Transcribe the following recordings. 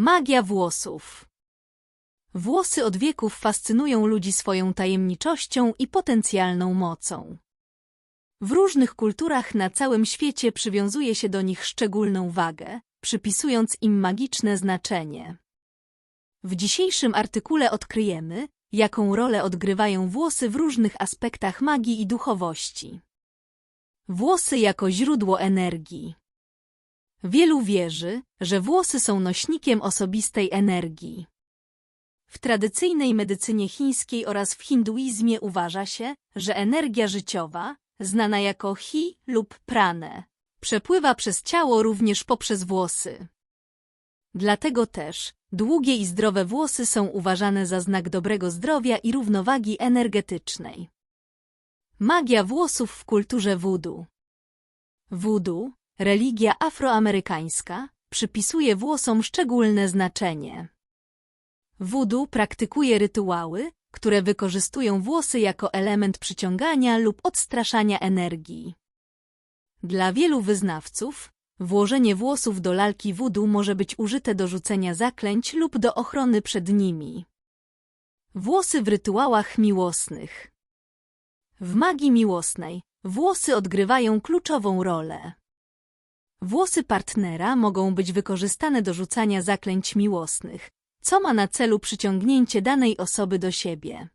Magia włosów. Włosy od wieków fascynują ludzi swoją tajemniczością i potencjalną mocą. W różnych kulturach na całym świecie przywiązuje się do nich szczególną wagę, przypisując im magiczne znaczenie. W dzisiejszym artykule odkryjemy, jaką rolę odgrywają włosy w różnych aspektach magii i duchowości. Włosy jako źródło energii. Wielu wierzy, że włosy są nośnikiem osobistej energii. W tradycyjnej medycynie chińskiej oraz w hinduizmie uważa się, że energia życiowa, znana jako chi lub prane, przepływa przez ciało również poprzez włosy. Dlatego też długie i zdrowe włosy są uważane za znak dobrego zdrowia i równowagi energetycznej. Magia włosów w kulturze voodoo. Voodoo, religia afroamerykańska, przypisuje włosom szczególne znaczenie. Voodoo praktykuje rytuały, które wykorzystują włosy jako element przyciągania lub odstraszania energii. Dla wielu wyznawców włożenie włosów do lalki voodoo może być użyte do rzucenia zaklęć lub do ochrony przed nimi. Włosy w rytuałach miłosnych W magii miłosnej włosy odgrywają kluczową rolę. Włosy partnera mogą być wykorzystane do rzucania zaklęć miłosnych, co ma na celu przyciągnięcie danej osoby do siebie.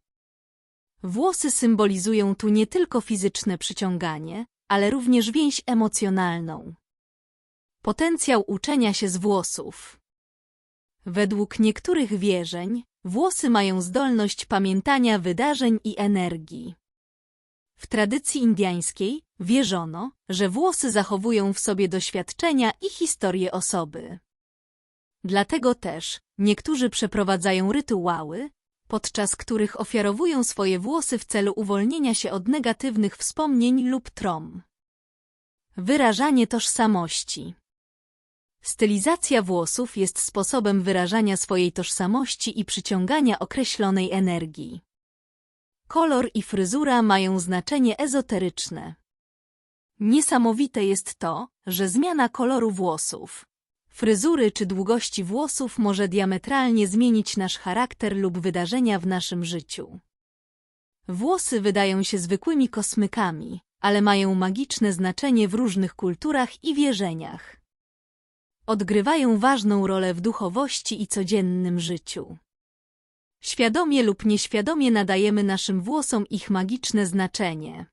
Włosy symbolizują tu nie tylko fizyczne przyciąganie, ale również więź emocjonalną. Potencjał uczenia się z włosów. Według niektórych wierzeń, włosy mają zdolność pamiętania wydarzeń i energii. W tradycji indiańskiej wierzono, że włosy zachowują w sobie doświadczenia i historię osoby. Dlatego też niektórzy przeprowadzają rytuały, podczas których ofiarowują swoje włosy w celu uwolnienia się od negatywnych wspomnień lub trom. Wyrażanie tożsamości Stylizacja włosów jest sposobem wyrażania swojej tożsamości i przyciągania określonej energii. Kolor i fryzura mają znaczenie ezoteryczne. Niesamowite jest to, że zmiana koloru włosów, fryzury czy długości włosów może diametralnie zmienić nasz charakter lub wydarzenia w naszym życiu. Włosy wydają się zwykłymi kosmykami, ale mają magiczne znaczenie w różnych kulturach i wierzeniach. Odgrywają ważną rolę w duchowości i codziennym życiu. Świadomie lub nieświadomie nadajemy naszym włosom ich magiczne znaczenie.